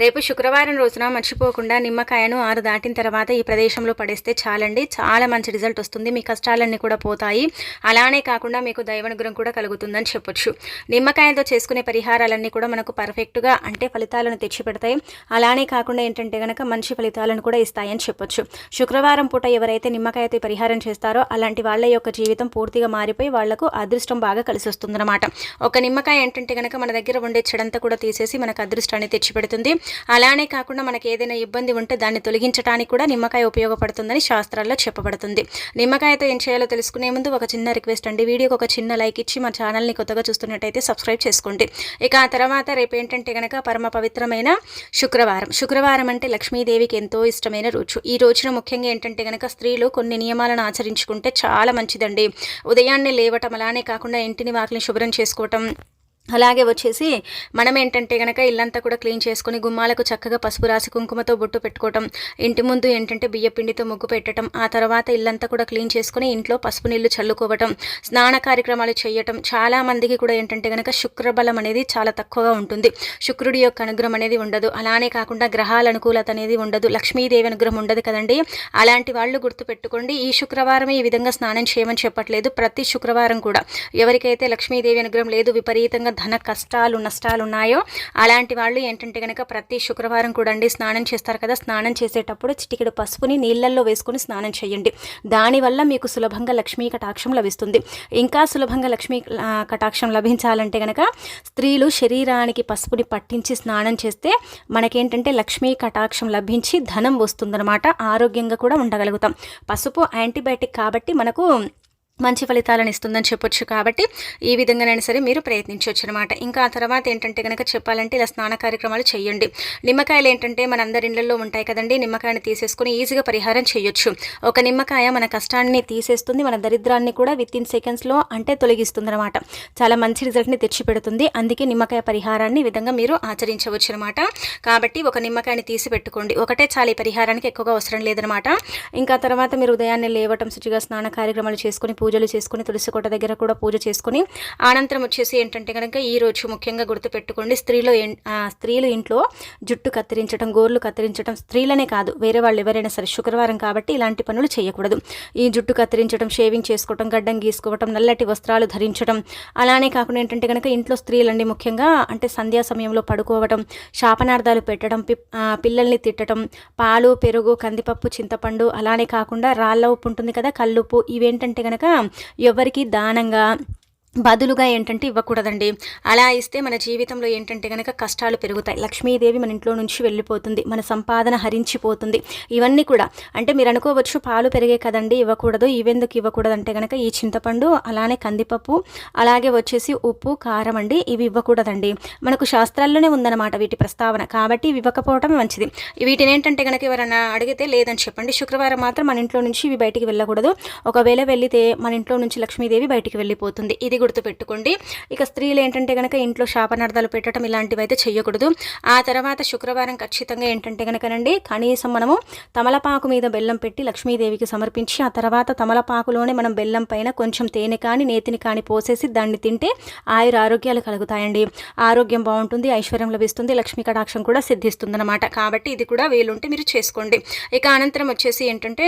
రేపు శుక్రవారం రోజున మర్చిపోకుండా నిమ్మకాయను ఆరు దాటిన తర్వాత ఈ ప్రదేశంలో పడేస్తే చాలండి. చాలా మంచి రిజల్ట్ వస్తుంది. మీ కష్టాలన్నీ కూడా పోతాయి. అలానే కాకుండా మీకు దైవనుగ్రహం కూడా కలుగుతుందని చెప్పొచ్చు. నిమ్మకాయలతో చేసుకునే పరిహారాలన్నీ కూడా మనకు పర్ఫెక్ట్గా అంటే ఫలితాలను తెచ్చిపెడతాయి. అలానే కాకుండా ఏంటంటే గనక మంచి ఫలితాలను కూడా ఇస్తాయని చెప్పొచ్చు. శుక్రవారం పూట ఎవరైతే నిమ్మకాయతో పరిహారం చేస్తారో అలాంటి వాళ్ళ యొక్క జీవితం పూర్తిగా మారిపోయి వాళ్ళకు అదృష్టం బాగా కలిసి వస్తుందన్నమాట. ఒక నిమ్మకాయ ఏంటంటే గనక మన దగ్గర ఉండే చెడంతా కూడా తీసేసి మనకు అదృష్టాన్ని తెచ్చిపెడుతుంది. అలానే కాకుండా మనకి ఏదైనా ఇబ్బంది ఉంటే దాన్ని తొలగించడానికి కూడా నిమ్మకాయ ఉపయోగపడుతుందని శాస్త్రాల్లో చెప్పబడుతుంది. నిమ్మకాయతో ఏం చేయాలో తెలుసుకునే ముందు ఒక చిన్న రిక్వెస్ట్ అండి. వీడియోకి ఒక చిన్న లైక్ ఇచ్చి మా ఛానల్ని కొత్తగా చూస్తున్నట్టయితే సబ్స్క్రైబ్ చేసుకోండి. ఇక ఆ తర్వాత రేపు ఏంటంటే కనుక పరమ పవిత్రమైన శుక్రవారం. శుక్రవారం అంటే లక్ష్మీదేవికి ఎంతో ఇష్టమైన రోజు. ఈ రోజున ముఖ్యంగా ఏంటంటే కనుక స్త్రీలు కొన్ని నియమాలను ఆచరించుకుంటే చాలా మంచిదండి. ఉదయాన్నే లేవటం అలానే కాకుండా ఇంటిని వాకిని శుభ్రం చేసుకోవటం అలాగే వచ్చేసి మనం ఏంటంటే కనుక ఇల్లంతా కూడా క్లీన్ చేసుకొని గుమ్మాలకు చక్కగా పసుపు రాసి కుంకుమతో బొట్టు పెట్టుకోవటం ఇంటి ముందు ఏంటంటే బియ్యపిండితో ముగ్గు పెట్టడం ఆ తర్వాత ఇల్లంతా కూడా క్లీన్ చేసుకొని ఇంట్లో పసుపు నీళ్ళు చల్లుకోవటం స్నాన కార్యక్రమాలు చేయటం చాలా మందికి కూడా ఏంటంటే కనుక శుక్రబలం అనేది చాలా తక్కువగా ఉంటుంది. శుక్రుడి యొక్క అనుగ్రహం అనేది ఉండదు. అలానే కాకుండా గ్రహాల అనుకూలత అనేది ఉండదు. లక్ష్మీదేవి అనుగ్రహం ఉండదు కదండి. అలాంటి వాళ్ళు గుర్తుపెట్టుకోండి. ఈ శుక్రవారం ఈ విధంగా స్నానం చేయమని చెప్పట్లేదు. ప్రతి శుక్రవారం కూడా. ఎవరికైతే లక్ష్మీదేవి అనుగ్రహం లేదు విపరీతంగా ధన కష్టాలు నష్టాలు ఉన్నాయో అలాంటి వాళ్ళు ఏంటంటే కనుక ప్రతి శుక్రవారం కూడా అండి స్నానం చేస్తారు కదా స్నానం చేసేటప్పుడు చిటికెడు పసుపుని నీళ్ళల్లో వేసుకొని స్నానం చేయండి. దానివల్ల మీకు సులభంగా లక్ష్మీ కటాక్షం లభిస్తుంది. ఇంకా సులభంగా లక్ష్మీ కటాక్షం లభించాలంటే కనుక స్త్రీలు శరీరానికి పసుపుని పట్టించి స్నానం చేస్తే మనకేంటంటే లక్ష్మీ కటాక్షం లభించి ధనం వస్తుందన్నమాట. ఆరోగ్యంగా కూడా ఉండగలుగుతాం. పసుపు యాంటీబయాటిక్ కాబట్టి మనకు మంచి ఫలితాలను ఇస్తుందని చెప్పొచ్చు కాబట్టి ఈ విధంగానైనా సరే మీరు ప్రయత్నించవచ్చు అనమాట ఇంకా ఆ తర్వాత ఏంటంటే కనుక చెప్పాలంటే ఇలా స్నాన కార్యక్రమాలు చేయండి. నిమ్మకాయలు ఏంటంటే మన అందరి ఇళ్ళలో ఉంటాయి కదండి. నిమ్మకాయని తీసేసుకుని ఈజీగా పరిహారం చేయొచ్చు. ఒక నిమ్మకాయ మన కష్టాన్ని తీసేస్తుంది మన దరిద్రాన్ని కూడా విత్ ఇన్ సెకండ్స్లో అంటే తొలగిస్తుంది అనమాట చాలా మంచి రిజల్ట్ని తెచ్చిపెడుతుంది. అందుకే నిమ్మకాయ పరిహారాన్ని విధంగా మీరు ఆచరించవచ్చు అనమాట కాబట్టి ఒక నిమ్మకాయని తీసి పెట్టుకోండి. ఒకటే చాలా ఈ పరిహారానికి ఎక్కువగా అవసరం లేదనమాట ఇంకా తర్వాత మీరు ఉదయాన్నే లేవటం శుచిగా స్నాన కార్యక్రమాలు చేసుకుని పూజలు చేసుకుని తులసి కోట దగ్గర కూడా పూజ చేసుకుని అనంతరం వచ్చేసి ఏంటంటే కనుక ఈరోజు ముఖ్యంగా గుర్తుపెట్టుకోండి స్త్రీలు స్త్రీలు ఇంట్లో జుట్టు కత్తిరించడం గోర్లు కత్తిరించడం స్త్రీలనే కాదు వేరే వాళ్ళు ఎవరైనా సరే శుక్రవారం కాబట్టి ఇలాంటి పనులు చేయకూడదు. ఈ జుట్టు కత్తిరించడం షేవింగ్ చేసుకోవటం గడ్డం గీసుకోవటం నల్లటి వస్త్రాలు ధరించడం అలానే కాకుండా ఏంటంటే కనుక ఇంట్లో స్త్రీలండి ముఖ్యంగా అంటే సంధ్యా సమయంలో పడుకోవడం శాపనార్థాలు పెట్టడం పిల్లల్ని తిట్టడం పాలు పెరుగు కందిపప్పు చింతపండు అలానే కాకుండా రాళ్ళ ఉప్పు ఉంటుంది కదా కల్లుప్పు ఇవేంటంటే కనుక ఎవరికి దానంగా బదులుగా ఏంటంటే ఇవ్వకూడదండి. అలా ఇస్తే మన జీవితంలో ఏంటంటే కనుక కష్టాలు పెరుగుతాయి. లక్ష్మీదేవి మన ఇంట్లో నుంచి వెళ్ళిపోతుంది. మన సంపాదన హరించిపోతుంది. ఇవన్నీ కూడా. అంటే మీరు అనుకోవచ్చు పాలు పెరిగే కదండి ఇవ్వకూడదు. ఇవెందుకు ఇవ్వకూడదు అంటే కనుక ఈ చింతపండు అలానే కందిపప్పు అలాగే వచ్చేసి ఉప్పు కారం అండి. ఇవి ఇవ్వకూడదండి. మనకు శాస్త్రాల్లోనే ఉందన్నమాట వీటి ప్రస్తావన. కాబట్టి ఇవి ఇవ్వకపోవడం మంచిది. వీటిని ఏంటంటే కనుక ఎవరైనా అడిగితే లేదని చెప్పండి. శుక్రవారం మాత్రం మన ఇంట్లో నుంచి ఇవి బయటికి వెళ్ళకూడదు. ఒకవేళ వెళితే మన ఇంట్లో నుంచి లక్ష్మీదేవి బయటికి వెళ్ళిపోతుంది. ఇది గుర్తుపెట్టుకోండి. ఇక స్త్రీలు ఏంటంటే కనుక ఇంట్లో శాపనార్థాలు పెట్టడం ఇలాంటివి అయితే చేయకూడదు ఆ తర్వాత శుక్రవారం ఖచ్చితంగా ఏంటంటే కనుకనండి కనీసం మనము తమలపాకు మీద బెల్లం పెట్టి లక్ష్మీదేవికి సమర్పించి ఆ తర్వాత తమలపాకులోనే మనం బెల్లం పైన కొంచెం తేనె కానీ నేతిని కానీ పోసేసి దాన్ని తింటే ఆయుర ఆరోగ్యాలు కలుగుతాయండి. ఆరోగ్యం బాగుంటుంది ఐశ్వర్యం లభిస్తుంది లక్ష్మీ కటాక్షం కూడా సిద్ధిస్తుంది కాబట్టి ఇది కూడా వీలుంటే మీరు చేసుకోండి. ఇక అనంతరం వచ్చేసి ఏంటంటే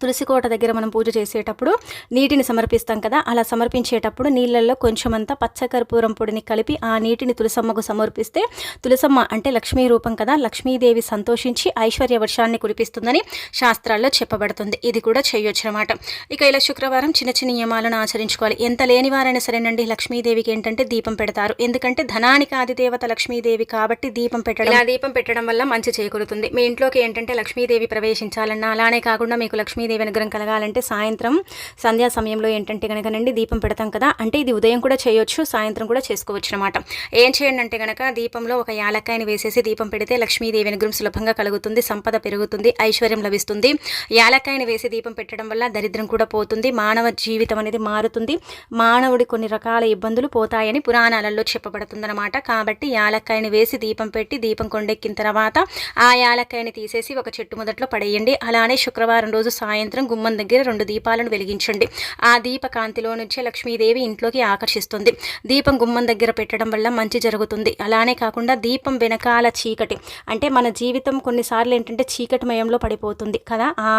తులసికోట దగ్గర మనం పూజ చేసేటప్పుడు నీటిని సమర్పిస్తాం కదా అలా సమర్పించేటప్పుడు నీళ్ళల్లో కొంచెమంతా పచ్చకర్పూరం పొడిని కలిపి ఆ నీటిని తులసమ్మకు సమర్పిస్తే తులసమ్మ అంటే లక్ష్మీ రూపం కదా లక్ష్మీదేవి సంతోషించి ఐశ్వర్య వర్షాన్ని కురిపిస్తుందని శాస్త్రాల్లో చెప్పబడుతుంది. ఇది కూడా చేయొచ్చు అనమాట ఇక ఇలా శుక్రవారం చిన్న చిన్న నియమాలను ఆచరించుకోవాలి. ఎంత లేని వారైనా సరేనండి లక్ష్మీదేవికి ఏంటంటే దీపం పెడతారు. ఎందుకంటే ధనానికి ఆదిదేవత లక్ష్మీదేవి కాబట్టి దీపం పెట్టడం ఆ దీపం పెట్టడం వల్ల మంచి చేకూరుతుంది. మీ ఇంట్లోకి ఏంటంటే లక్ష్మీదేవి ప్రవేశించాలన్నా అలానే కాకుండా మీకు లక్ష్మీ లక్ష్మీదేవి అనుగ్రహం కలగాలంటే సాయంత్రం సంధ్యా సమయంలో ఏంటంటే కనుకనండి దీపం పెడతాం కదా అంటే ఇది ఉదయం కూడా చేయొచ్చు సాయంత్రం కూడా చేసుకోవచ్చు అనమాట ఏం చేయండి అంటే కనుక దీపంలో ఒక యాలక్కాయని వేసేసి దీపం పెడితే లక్ష్మీదేవి అనుగ్రహం సులభంగా కలుగుతుంది సంపద పెరుగుతుంది ఐశ్వర్యం లభిస్తుంది. యాలక్కాయని వేసి దీపం పెట్టడం వల్ల దరిద్రం కూడా పోతుంది మానవ జీవితం అనేది మారుతుంది మానవుడి కొన్ని రకాల ఇబ్బందులు పోతాయని పురాణాలలో చెప్పబడుతుందన్నమాట కాబట్టి యాలక్కాయని వేసి దీపం పెట్టి దీపం కొండెక్కిన తర్వాత ఆ యాలక్కాయని తీసేసి ఒక చెట్టు మొదట్లో పడేయండి. అలానే శుక్రవారం రోజు సాయంత్రం సాయంత్రం గుమ్మం దగ్గర రెండు దీపాలను వెలిగించండి. ఆ దీప కాంతిలో నుంచే లక్ష్మీదేవి ఇంట్లోకి ఆకర్షిస్తుంది. దీపం గుమ్మం దగ్గర పెట్టడం వల్ల మంచి జరుగుతుంది. అలానే కాకుండా దీపం వెనకాల చీకటి. అంటే మన జీవితం కొన్నిసార్లు ఏంటంటే చీకటిమయంలో పడిపోతుంది కదా. ఆ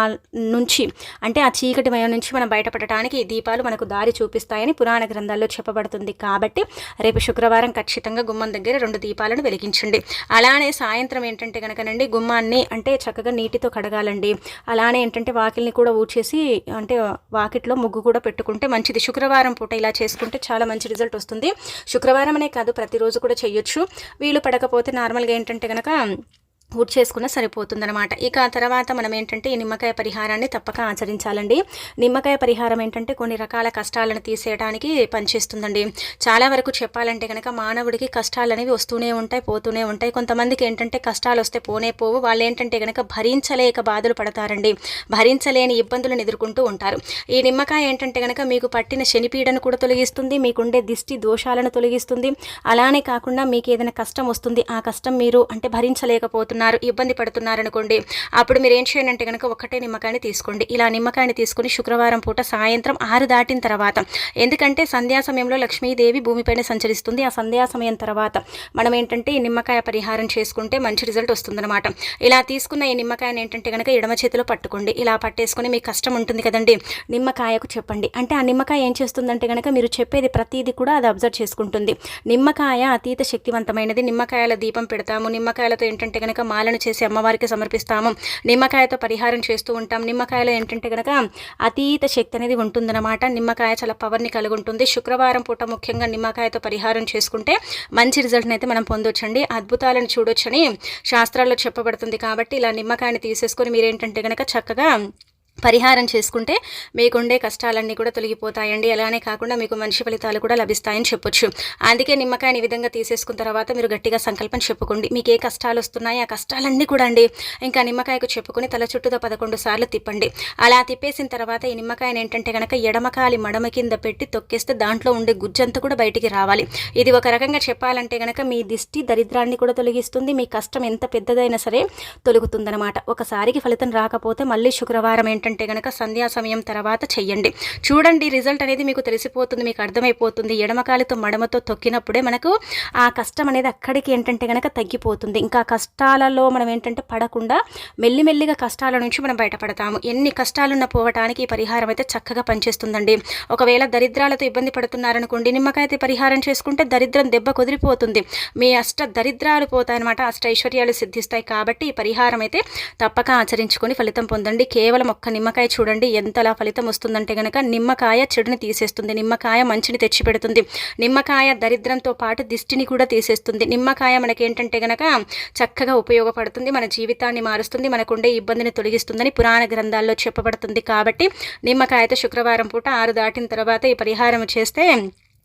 నుంచి అంటే ఆ చీకటిమయం నుంచి మనం బయటపడటానికి ఈ దీపాలు మనకు దారి చూపిస్తాయని పురాణ గ్రంథాల్లో చెప్పబడుతుంది. కాబట్టి రేపు శుక్రవారం ఖచ్చితంగా గుమ్మం దగ్గర రెండు దీపాలను వెలిగించండి. అలానే సాయంత్రం ఏంటంటే కనుకనండి గుమ్మాన్ని అంటే చక్కగా నీటితో కడగాలండి. అలానే ఏంటంటే వాకిలి వాకిల్ని కూడా ఊడ్చేసి అంటే వాకిట్లో ముగ్గు కూడా పెట్టుకుంటే మంచిది. శుక్రవారం పూట ఇలా చేసుకుంటే చాలా మంచి రిజల్ట్ వస్తుంది. శుక్రవారం అనే కాదు ప్రతిరోజు కూడా చేయొచ్చు. వీలు పడకపోతే నార్మల్గా ఏంటంటే కనుక ఊడ్ చేసుకున్న సరిపోతుందనమాట ఇక తర్వాత మనం ఏంటంటే ఈ నిమ్మకాయ పరిహారాన్ని తప్పక ఆచరించాలండి. నిమ్మకాయ పరిహారం ఏంటంటే కొన్ని రకాల కష్టాలను తీసేయడానికి పనిచేస్తుందండి. చాలా వరకు చెప్పాలంటే కనుక మానవుడికి కష్టాలు అనేవి వస్తూనే ఉంటాయి పోతూనే ఉంటాయి. కొంతమందికి ఏంటంటే కష్టాలు వస్తే పోనే పోవు. వాళ్ళు ఏంటంటే కనుక భరించలేక బాధలు పడతారండి. భరించలేని ఇబ్బందులను ఎదుర్కొంటూ ఉంటారు. ఈ నిమ్మకాయ ఏంటంటే కనుక మీకు పట్టిన శనిపీడను కూడా తొలగిస్తుంది మీకుండే దిష్టి దోషాలను తొలగిస్తుంది. అలానే కాకుండా మీకు ఏదైనా కష్టం వస్తుంది ఆ కష్టం మీరు అంటే భరించలేకపోతున్నారు. పడుతున్నారు ఇబ్బంది పడుతున్నారు అనుకోండి అప్పుడు మీరు ఏం చేయండి అంటే కనుక ఒక్కటే నిమ్మకాయని తీసుకోండి. ఇలా నిమ్మకాయని తీసుకుని శుక్రవారం పూట సాయంత్రం ఆరు దాటిన తర్వాత ఎందుకంటే సంధ్యా సమయంలో లక్ష్మీదేవి భూమిపైన సంచరిస్తుంది. ఆ సంధ్యా సమయం తర్వాత మనం ఏంటంటే ఈ నిమ్మకాయ పరిహారం చేసుకుంటే మంచి రిజల్ట్ వస్తుందన్నమాట. ఇలా తీసుకున్న ఈ నిమ్మకాయని ఏంటంటే కనుక ఎడమ చేతిలో పట్టుకోండి. ఇలా పట్టేసుకుని మీకు కష్టం ఉంటుంది కదండి నిమ్మకాయకు చెప్పండి. అంటే ఆ నిమ్మకాయ ఏం చేస్తుందంటే కనుక మీరు చెప్పేది ప్రతిదీ కూడా అది అబ్జర్వ్ చేసుకుంటుంది. నిమ్మకాయ అతీత శక్తివంతమైనది. నిమ్మకాయల దీపం పెడతాము. నిమ్మకాయలతో ఏంటంటే కనుక మాలను చేసి అమ్మవారికి సమర్పిస్తాము. నిమ్మకాయతో పరిహారం చేస్తూ ఉంటాం. నిమ్మకాయలో ఏంటంటే కనుక అతీత శక్తి అనేది ఉంటుందన్నమాట. నిమ్మకాయ చాలా పవర్ని కలిగి ఉంటుంది. శుక్రవారం పూట ముఖ్యంగా నిమ్మకాయతో పరిహారం చేసుకుంటే మంచి రిజల్ట్ని అయితే మనం పొందొచ్చండి. అద్భుతాలను చూడొచ్చని శాస్త్రాల్లో చెప్పబడుతుంది కాబట్టి ఇలా నిమ్మకాయని తీసేసుకొని మీరేంటంటే కనుక చక్కగా పరిహారం చేసుకుంటే మీకుండే కష్టాలన్నీ కూడా తొలగిపోతాయండి. అలానే కాకుండా మీకు మంచి ఫలితాలు కూడా లభిస్తాయని చెప్పొచ్చు. అందుకే నిమ్మకాయని ఈ విధంగా తీసేసుకున్న తర్వాత మీరు గట్టిగా సంకల్పం చెప్పుకోండి. మీకు ఏ కష్టాలు వస్తున్నాయి ఆ కష్టాలన్నీ కూడా అండి. ఇంకా నిమ్మకాయకు చెప్పుకుని తల చుట్టూతో పదకొండు సార్లు తిప్పండి. అలా తిప్పేసిన తర్వాత ఈ నిమ్మకాయని ఏంటంటే కనుక ఎడమకాలి మడమ కింద పెట్టి తొక్కేస్తే దాంట్లో ఉండే గుజ్జంతా కూడా బయటికి రావాలి. ఇది ఒక రకంగా చెప్పాలంటే కనుక మీ దిష్టి దరిద్రాన్ని కూడా తొలగిస్తుంది. మీ కష్టం ఎంత పెద్దదైనా సరే తొలుగుతుందనమాట ఒకసారికి ఫలితం రాకపోతే మళ్ళీ శుక్రవారం ఏంటంటే ఏంటంటే కనుక సంధ్యా సమయం తర్వాత చెయ్యండి. చూడండి రిజల్ట్ అనేది మీకు తెలిసిపోతుంది మీకు అర్థమైపోతుంది. ఎడమకాలితో మడమతో తొక్కినప్పుడే మనకు ఆ కష్టం అనేది అక్కడికి ఏంటంటే కనుక తగ్గిపోతుంది. ఇంకా కష్టాలలో మనం ఏంటంటే పడకుండా మెల్లిమెల్లిగా కష్టాల నుంచి మనం బయటపడతాము. ఎన్ని కష్టాలున్న పోవటానికి ఈ పరిహారం అయితే చక్కగా పనిచేస్తుందండి. ఒకవేళ దరిద్రాలతో ఇబ్బంది పడుతున్నారనుకోండి నిమ్మకాయ పరిహారం చేసుకుంటే దరిద్రం దెబ్బ కుదిరిపోతుంది. మీ అష్ట దరిద్రాలు పోతాయన్నమాట అష్ట ఐశ్వర్యాలు సిద్ధిస్తాయి. కాబట్టి ఈ పరిహారం అయితే తప్పక ఆచరించుకొని ఫలితం పొందండి. కేవలం ఒక్క నిమ్మకాయ చూడండి ఎంతలా ఫలితం వస్తుందంటే కనుక నిమ్మకాయ చెడుని తీసేస్తుంది. నిమ్మకాయ మంచిని తెచ్చిపెడుతుంది. నిమ్మకాయ దరిద్రంతో పాటు దిష్టిని కూడా తీసేస్తుంది. నిమ్మకాయ మనకి ఏంటంటే కనుక చక్కగా ఉపయోగపడుతుంది మన జీవితాన్ని మారుస్తుంది మనకుండే ఇబ్బందిని తొలగిస్తుందని పురాణ గ్రంథాల్లో చెప్పబడుతుంది. కాబట్టి నిమ్మకాయతో శుక్రవారం పూట ఆరు దాటిన తర్వాత ఈ పరిహారం చేస్తే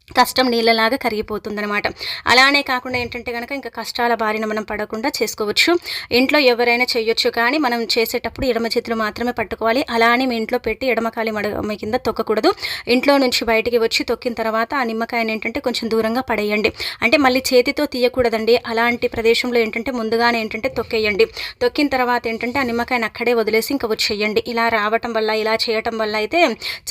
కష్టం నీళ్ళలాగా కరిగిపోతుందనమాట అలానే కాకుండా ఏంటంటే కనుక ఇంకా కష్టాల బారిన మనం పడకుండా చేసుకోవచ్చు. ఇంట్లో ఎవరైనా చేయొచ్చు కానీ మనం చేసేటప్పుడు ఎడమ చేతులు మాత్రమే పట్టుకోవాలి. అలానే మీ ఇంట్లో పెట్టి ఎడమకాలి మడమ కింద తొక్కకూడదు. ఇంట్లో నుంచి బయటికి వచ్చి తొక్కిన తర్వాత ఆ నిమ్మకాయని ఏంటంటే కొంచెం దూరంగా పడేయండి. అంటే మళ్ళీ చేతితో తీయకూడదండి. అలాంటి ప్రదేశంలో ఏంటంటే ముందుగానే ఏంటంటే తొక్కేయండి. తొక్కిన తర్వాత ఏంటంటే ఆ నిమ్మకాయని అక్కడే వదిలేసి ఇంకా వచ్చేయండి. ఇలా రావటం వల్ల ఇలా చేయటం వల్ల అయితే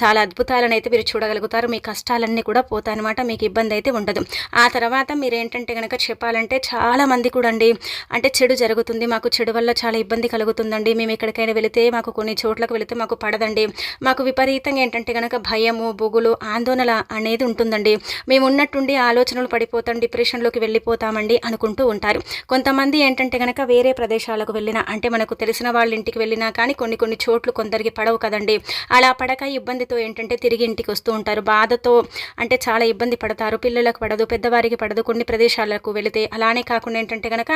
చాలా అద్భుతాలను అయితే మీరు చూడగలుగుతారు. మీ కష్టాలన్నీ కూడా పోతాను అనమాట మీకు ఇబ్బంది అయితే ఉండదు. ఆ తర్వాత మీరు ఏంటంటే కనుక చెప్పాలంటే చాలా మంది కూడా అండి అంటే చెడు జరుగుతుంది మాకు చెడు వల్ల చాలా ఇబ్బంది కలుగుతుందండి. మేము ఎక్కడికైనా వెళితే మాకు కొన్ని చోట్లకు వెళితే మాకు పడదండి. మాకు విపరీతంగా ఏంటంటే కనుక భయము బొగులు ఆందోళన అనేది ఉంటుందండి. మేము ఉన్నట్టుండి ఆలోచనలు పడిపోతాం డిప్రెషన్లోకి వెళ్ళిపోతామండి అనుకుంటూ ఉంటారు. కొంతమంది ఏంటంటే కనుక వేరే ప్రదేశాలకు వెళ్ళినా అంటే మనకు తెలిసిన వాళ్ళ ఇంటికి వెళ్ళినా కానీ కొన్ని కొన్ని చోట్లు కొందరికి పడవు కదండి. అలా పడక ఇబ్బందితో ఏంటంటే తిరిగి ఇంటికి వస్తూ ఉంటారు. బాధతో అంటే చాలా ఇబ్బంది పడతారు పిల్లలకు పడదు పెద్దవారికి పడదు కొన్ని ప్రదేశాలకు వెళితే అలానే కాకుండా ఏంటంటే కనుక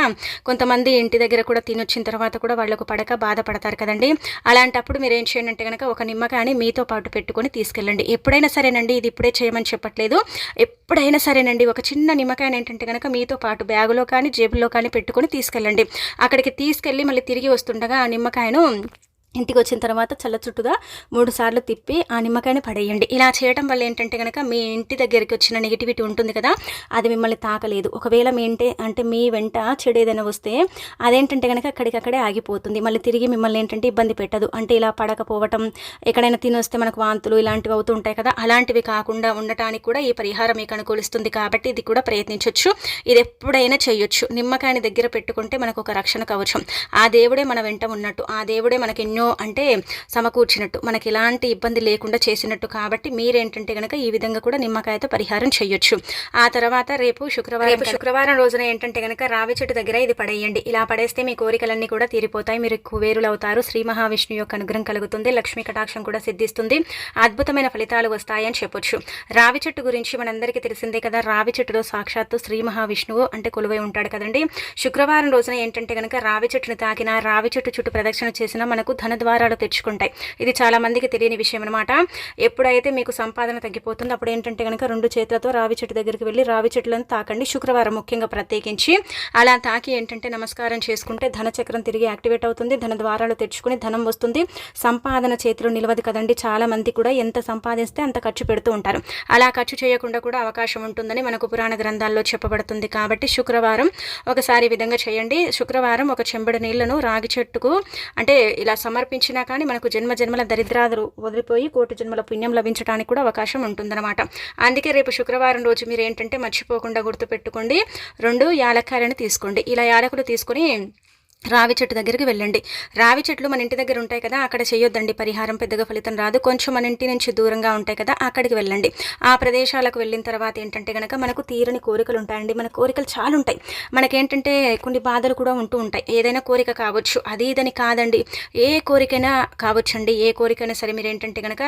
కొంతమంది ఇంటి దగ్గర కూడా తినొచ్చిన తర్వాత కూడా వాళ్ళకు పడక బాధపడతారు కదండి. అలాంటప్పుడు మీరు ఏం చేయండి అంటే కనుక ఒక నిమ్మకాయని మీతో పాటు పెట్టుకొని తీసుకెళ్ళండి. ఎప్పుడైనా సరేనండి ఇది ఇప్పుడే చేయమని చెప్పట్లేదు. ఎప్పుడైనా సరేనండి ఒక చిన్న నిమ్మకాయని ఏంటంటే కనుక మీతో పాటు బ్యాగులో కానీ జేబులో కానీ పెట్టుకొని తీసుకెళ్ళండి. అక్కడికి తీసుకెళ్ళి మళ్ళీ తిరిగి వస్తుండగా ఆ నిమ్మకాయను ఇంటికి వచ్చిన తర్వాత చల్ల చుట్టుగా మూడు సార్లు తిప్పి ఆ నిమ్మకాయని పడేయండి. ఇలా చేయడం వల్ల ఏంటంటే కనుక మీ ఇంటి దగ్గరికి వచ్చిన నెగిటివిటీ ఉంటుంది కదా అది మిమ్మల్ని తాకలేదు. ఒకవేళ మీ ఇంటి అంటే మీ వెంట చెడు ఏదైనా వస్తే అదేంటంటే కనుక అక్కడికక్కడే ఆగిపోతుంది. మళ్ళీ తిరిగి మిమ్మల్ని ఏంటంటే ఇబ్బంది పెట్టదు. అంటే ఇలా పడకపోవటం ఎక్కడైనా తినొస్తే మనకు వాంతులు ఇలాంటివి అవుతూ ఉంటాయి కదా అలాంటివి కాకుండా ఉండటానికి కూడా ఈ పరిహారం మీకు అనుకూలిస్తుంది కాబట్టి ఇది కూడా ప్రయత్నించవచ్చు ఇది ఎప్పుడైనా చేయొచ్చు. నిమ్మకాయని దగ్గర పెట్టుకుంటే మనకు ఒక రక్షణ కవచం. ఆ దేవుడే మన వెంట ఉన్నట్టు ఆ దేవుడే మనకి ఎన్నో అంటే సమకూర్చినట్టు మనకి ఎలాంటి ఇబ్బంది లేకుండా చేసినట్టు కాబట్టి మీరేంటంటే కనుక ఈ విధంగా కూడా నిమ్మకాయతో పరిహారం చేయొచ్చు. ఆ తర్వాత రేపు శుక్రవారం రేపు శుక్రవారం రోజున ఏంటంటే కనుక రావి చెట్టు దగ్గర ఇది పడేయండి. ఇలా పడేస్తే మీ కోరికలన్నీ కూడా తీరిపోతాయి. మీరు కువేరులు అవుతారు. శ్రీ మహావిష్ణు యొక్క అనుగ్రహం కలుగుతుంది. లక్ష్మీ కటాక్షం కూడా సిద్ధిస్తుంది. అద్భుతమైన ఫలితాలు వస్తాయని చెప్పొచ్చు. రావి చెట్టు గురించి మనందరికీ తెలిసిందే కదా. రావి చెట్టులో సాక్షాత్తు శ్రీ మహావిష్ణువు అంటే కొలువై ఉంటాడు కదండి. శుక్రవారం రోజున ఏంటంటే కనుక రావి చెట్టును తాకిన రావి చెట్టు చుట్టూ ప్రదక్షిణ చేసిన మనకు ధన ద్వారాలు తెచ్చుకుంటాయి. ఇది చాలామందికి తెలియని విషయం అనమాట ఎప్పుడైతే మీకు సంపాదన తగ్గిపోతుందో అప్పుడు ఏంటంటే కనుక రెండు చేతులతో రావి చెట్టు దగ్గరికి వెళ్ళి రావి చెట్లను తాకండి. శుక్రవారం ముఖ్యంగా ప్రత్యేకించి. అలా తాకి ఏంటంటే నమస్కారం చేసుకుంటే ధనచక్రం తిరిగి యాక్టివేట్ అవుతుంది. ధన ద్వారాలు తెచ్చుకుని ధనం వస్తుంది. సంపాదన చేతిలో నిలవదు కదండి. చాలా మంది కూడా ఎంత సంపాదిస్తే అంత ఖర్చు పెడుతూ ఉంటారు. అలా ఖర్చు చేయకుండా కూడా అవకాశం ఉంటుందని మనకు పురాణ గ్రంథాల్లో చెప్పబడుతుంది కాబట్టి శుక్రవారం ఒకసారి విధంగా చేయండి. శుక్రవారం ఒక చెంబడి నీళ్ళను రాగి చెట్టుకు అంటే ఇలా సమర్పించినా కానీ మనకు జన్మ జన్మల దరిద్రాదులు వదిలిపోయి కోటి జన్మల పుణ్యం లభించడానికి కూడా అవకాశం ఉంటుందన్నమాట. అందుకే రేపు శుక్రవారం రోజు మీరు ఏంటంటే మర్చిపోకుండా గుర్తుపెట్టుకోండి. రెండు యాలక్కాయలను తీసుకోండి. ఇలా యాలకులు తీసుకొని రావి చెట్టు దగ్గరికి వెళ్ళండి. రావి చెట్లు మన ఇంటి దగ్గర ఉంటాయి కదా అక్కడ చేయొద్దండి. పరిహారం పెద్దగా ఫలితం రాదు. కొంచెం మన ఇంటి నుంచి దూరంగా ఉంటాయి కదా అక్కడికి వెళ్ళండి. ఆ ప్రదేశాలకు వెళ్ళిన తర్వాత ఏంటంటే కనుక మనకు తీరని కోరికలు ఉంటాయండి. మన కోరికలు చాలా ఉంటాయి. మనకేంటంటే కొన్ని బాధలు కూడా ఉంటూ ఉంటాయి. ఏదైనా కోరిక కావచ్చు అది ఇదని కాదండి. ఏ కోరికైనా కావచ్చండి. ఏ కోరికైనా సరే మీరు ఏంటంటే కనుక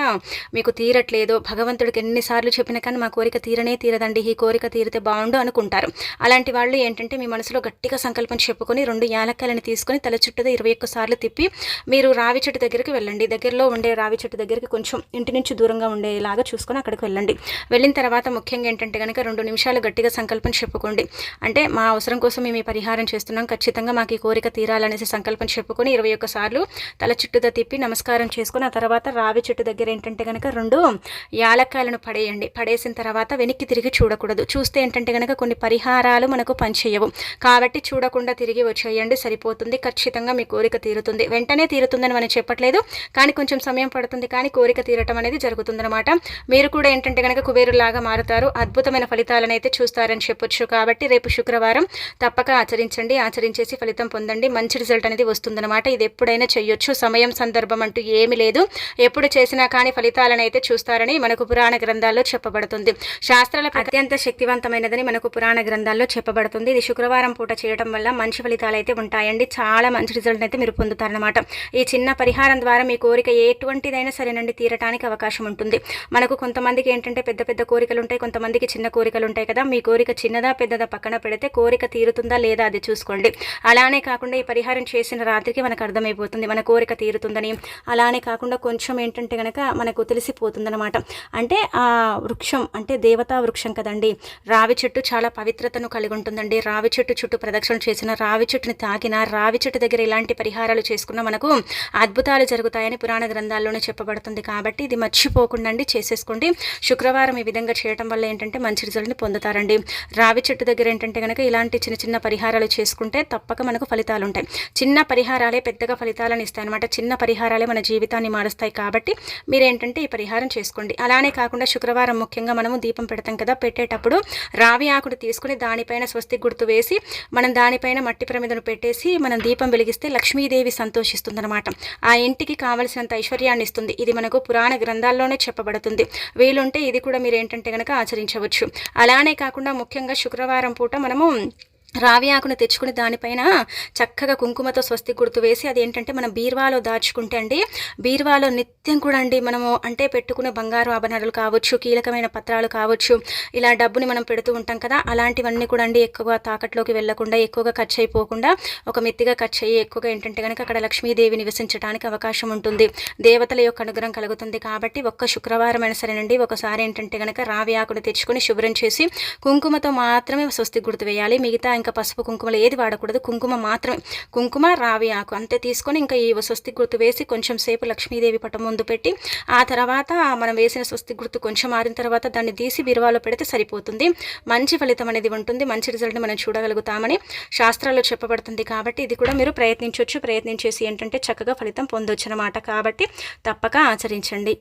మీకు తీరట్లేదు భగవంతుడికి ఎన్నిసార్లు చెప్పినా కానీ మా కోరిక తీరనే తీరదండి. ఈ కోరిక తీరితే బాగుండు అనుకుంటారు. అలాంటి వాళ్ళు ఏంటంటే మీ మనసులో గట్టిగా సంకల్పం చెప్పుకొని రెండు యాలక్కలని తీసుకొని తల చుట్టూ ఇరవై ఒక్క సార్లు తిప్పి మీరు రావి చెట్టు దగ్గరికి వెళ్ళండి. దగ్గరలో ఉండే రావి చెట్టు దగ్గరికి కొంచెం ఇంటి నుంచి దూరంగా ఉండేలాగా చూసుకొని అక్కడికి వెళ్ళండి. వెళ్ళిన తర్వాత ముఖ్యంగా ఏంటంటే కనుక రెండు నిమిషాలు గట్టిగా సంకల్పం చెప్పుకోండి. అంటే మా అవసరం కోసం మేము ఈ పరిహారం చేస్తున్నాం. ఖచ్చితంగా మాకు ఈ కోరిక తీరాలనేసి సంకల్పం చెప్పుకొని ఇరవై ఒక్క సార్లు తల చుట్టూతో తిప్పి నమస్కారం చేసుకుని ఆ తర్వాత రావి చెట్టు దగ్గర ఏంటంటే కనుక రెండు యాలక్కాయలను పడేయండి. పడేసిన తర్వాత వెనక్కి తిరిగి చూడకూడదు. చూస్తే ఏంటంటే కనుక కొన్ని పరిహారాలు మనకు పనిచేయవు. కాబట్టి చూడకుండా తిరిగి వచ్చేయండి. సరిపోతుంది. అవుతుంది ఖచ్చితంగా మీ కోరిక తీరుతుంది. వెంటనే తీరుతుందని మనం చెప్పట్లేదు. కానీ కొంచెం సమయం పడుతుంది. కానీ కోరిక తీరటం అనేది జరుగుతుందన్నమాట. మీరు కూడా ఏంటంటే కనుక కుబేరులాగా మారుతారు. అద్భుతమైన ఫలితాలను అయితే చూస్తారని చెప్పొచ్చు. కాబట్టి రేపు శుక్రవారం తప్పక ఆచరించండి. ఆచరించేసి ఫలితం పొందండి. మంచి రిజల్ట్ అనేది వస్తుందన్నమాట. ఇది ఎప్పుడైనా చేయొచ్చు సమయం సందర్భం అంటూ ఏమీ లేదు. ఎప్పుడు చేసినా కానీ ఫలితాలను అయితే చూస్తారని మనకు పురాణ గ్రంథాల్లో చెప్పబడుతుంది. శాస్త్రాలకు అత్యంత శక్తివంతమైనదని మనకు పురాణ గ్రంథాల్లో చెప్పబడుతుంది. ఇది శుక్రవారం పూట చేయడం వల్ల మంచి ఫలితాలు అయితే ఉంటాయండి. చాలా మంచి రిజల్ట్ అయితే మీరు పొందుతారనమాట ఈ చిన్న పరిహారం ద్వారా మీ కోరిక ఎటువంటిదైనా సరేనండి తీరటానికి అవకాశం ఉంటుంది. మనకు కొంతమందికి ఏంటంటే పెద్ద పెద్ద కోరికలు ఉంటాయి కొంతమందికి చిన్న కోరికలు ఉంటాయి కదా. మీ కోరిక చిన్నదా పెద్దదా పక్కన పెడితే కోరిక తీరుతుందా లేదా అది చూసుకోండి. అలానే కాకుండా ఈ పరిహారం చేసిన రాత్రికి మనకు అర్థమైపోతుంది మన కోరిక తీరుతుందని. అలానే కాకుండా కొంచెం ఏంటంటే కనుక మనకు తెలిసిపోతుందన్నమాట. అంటే ఆ వృక్షం అంటే దేవతా వృక్షం కదండి రావి చెట్టు చాలా పవిత్రతను కలిగి ఉంటుందండి రావి చెట్టు చుట్టూ ప్రదక్షిణ చేసిన రావి చెట్టుని తాకిన రావి చెట్టు దగ్గర ఇలాంటి పరిహారాలు చేసుకున్న మనకు అద్భుతాలు జరుగుతాయని పురాణ గ్రంథాల్లోనే చెప్పబడుతుంది కాబట్టి ఇది మర్చిపోకుండా అండి చేసేసుకోండి. శుక్రవారం ఈ విధంగా చేయడం వల్ల ఏంటంటే మంచి రిజల్ట్ని పొందుతారండి. రావి చెట్టు దగ్గర ఏంటంటే కనుక ఇలాంటి చిన్న చిన్న పరిహారాలు చేసుకుంటే తప్పక మనకు ఫలితాలు ఉంటాయి చిన్న పరిహారాలే పెద్దగా ఫలితాలను ఇస్తాయి అనమాట చిన్న పరిహారాలే మన జీవితాన్ని మారుస్తాయి కాబట్టి మీరేంటంటే ఈ పరిహారం చేసుకోండి. అలానే కాకుండా శుక్రవారం ముఖ్యంగా మనము దీపం పెడతాం కదా పెట్టేటప్పుడు రావి ఆకుడు తీసుకుని దానిపైన స్వస్తి గుర్తు వేసి మనం దానిపైన మట్టి ప్రమిదను పెట్టేసి మనం దీపం వెలిగిస్తే లక్ష్మీదేవి సంతోషిస్తుందన్నమాట. ఆ ఇంటికి కావలసినంత ఐశ్వర్యాన్ని ఇస్తుంది ఇది మనకు పురాణ గ్రంథాల్లోనే చెప్పబడుతుంది. వీలుంటే ఇది కూడా మీరు ఏంటంటే కనుక ఆచరించవచ్చు. అలానే కాకుండా ముఖ్యంగా శుక్రవారం పూట మనము రావి ఆకును తెచ్చుకుని దానిపైన చక్కగా కుంకుమతో స్వస్తి గుర్తు వేసి అది ఏంటంటే మనం బీర్వాలో దాచుకుంటే అండి బీర్వాలో నిత్యం కూడా అండి మనము అంటే పెట్టుకునే బంగారు ఆభరణాలు కావచ్చు కీలకమైన పత్రాలు కావచ్చు ఇలా డబ్బుని మనం పెడుతూ ఉంటాం కదా అలాంటివన్నీ కూడా అండి ఎక్కువగా తాకట్లోకి వెళ్ళకుండా ఎక్కువగా ఖర్చు అయిపోకుండా ఒక మెత్తిగా ఖర్చు అయ్యి ఎక్కువగా ఏంటంటే కనుక అక్కడ లక్ష్మీదేవి నివసించడానికి అవకాశం ఉంటుంది. దేవతల యొక్క అనుగ్రహం కలుగుతుంది కాబట్టి ఒక్క శుక్రవారం అయినా సరేనండి ఒకసారి ఏంటంటే కనుక రావి ఆకును తెచ్చుకొని శుభ్రం చేసి కుంకుమతో మాత్రమే స్వస్తి గుర్తు వేయాలి. మిగతా ఇంకా పసుపు కుంకుమలు ఏది వాడకూడదు. కుంకుమ మాత్రమే. కుంకుమ రావి ఆకు అంతే తీసుకొని ఇంకా ఈ స్వస్తి గుర్తు వేసి కొంచెం సేపు లక్ష్మీదేవి పటం ముందు పెట్టి ఆ తర్వాత మనం వేసిన స్వస్తి గుర్తు కొంచెం మారిన తర్వాత దాన్ని తీసి బీరువాలో పెడితే సరిపోతుంది. మంచి ఫలితం అనేది ఉంటుంది. మంచి రిజల్ట్ని మనం చూడగలుగుతామని శాస్త్రాల్లో చెప్పబడుతుంది కాబట్టి ఇది కూడా మీరు ప్రయత్నించవచ్చు ప్రయత్నించేసి ఏంటంటే చక్కగా ఫలితం పొందొచ్చు అనమాట కాబట్టి తప్పక ఆచరించండి.